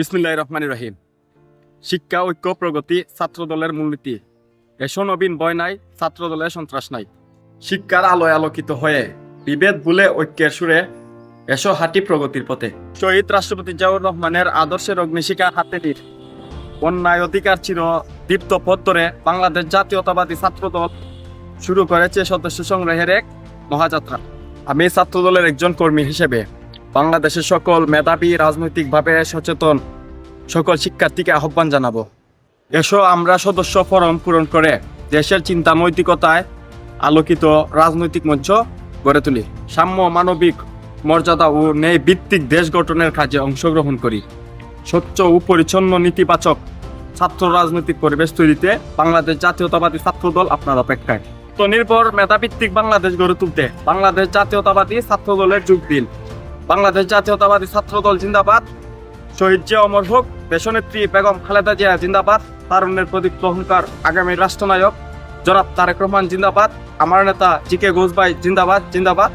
বিসমিল্লাহ রহমান রহিম। শিক্ষা, ঐক্য, প্রগতি ছাত্র দলের মূলনীতি। এসো নবীন বয় নাই ছাত্র দলের সন্ত্রাস নাই। শিক্ষার আলোয় আলোকিত হয়ে বিভেদ ভুলে ঐক্যের সুরে এসো হাঁটি প্রগতির পথে। শহীদ রাষ্ট্রপতি জিয়াউর রহমানের আদর্শের অগ্নিশিখা হাতে নির। অন্যায়, অধিকার চির দীপ্ত পথ ধরে বাংলাদেশ জাতীয়তাবাদী ছাত্র দল শুরু করেছে সদস্য সংগ্রহের এক মহাযাত্রা। আমি ছাত্র দলের একজন কর্মী হিসেবে বাংলাদেশের সকল মেধাবী রাজনৈতিকভাবে সচেতন সকল শিক্ষার্থীকে আহ্বান জানাব। এসো আমরা সদস্য ফরম পূরণ করে দেশের চিন্তা নৈতিকতায় আলোকিত রাজনৈতিক মঞ্চ গড়ে তুলি। সাম্য, মানবিক মর্যাদা ও ন্যায় ভিত্তিক দেশ গঠনের কাজে অংশগ্রহণ করি। স্বচ্ছ ও পরিচ্ছন্ন নীতিবাচক ছাত্র রাজনৈতিক পরিবেশ তৈরিতে বাংলাদেশ জাতীয়তাবাদী ছাত্র দল আপনার অপেক্ষায়। তো নির্ভর মেধাভিত্তিক বাংলাদেশ গড়ে তুলতে বাংলাদেশ জাতীয়তাবাদী ছাত্র দলের যোগ দিন। বাংলাদেশ জাতীয়তাবাদী ছাত্র দল জিন্দাবাদ। শহীদ জিয়া অমর হোক, দেশনেত্রী বেগম খালেদা জিয়া জিন্দাবাদ। তারুণ্যের প্রদীপ লহনকার আগামী রাষ্ট্রনায়ক জনাব তারেক রহমান জিন্দাবাদ। আমার নেতা জি কে ঘোষ ভাই জিন্দাবাদ জিন্দাবাদ।